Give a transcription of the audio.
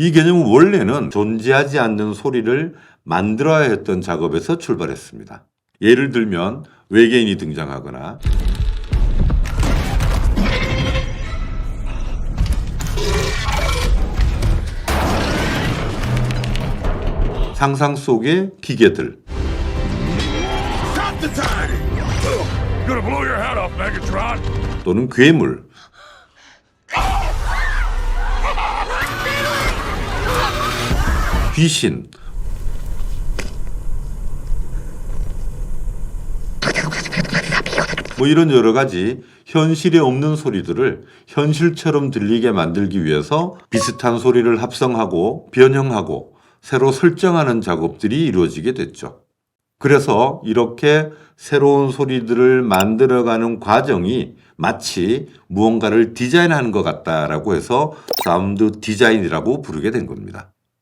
이 개념은 원래는 존재하지 않는 소리를 만들어야 했던 작업에서 출발했습니다. 예를 들면 외계인이 등장하거나 상상 속의 기계들! 또는 괴물 귀신 뭐 이런 여러 가지 현실에 없는 소리들을 현실처럼 들리게 만들기 위해서 비슷한 소리를 합성하고 변형하고 새로 설정하는 작업들이 이루어지게 됐죠. 그래서 이렇게 새로운 소리들을 만들어가는 과정이 마치 무언가를 디자인하는 것 같다라고 해서 사운드 디자인이라고 부르게 된 겁니다.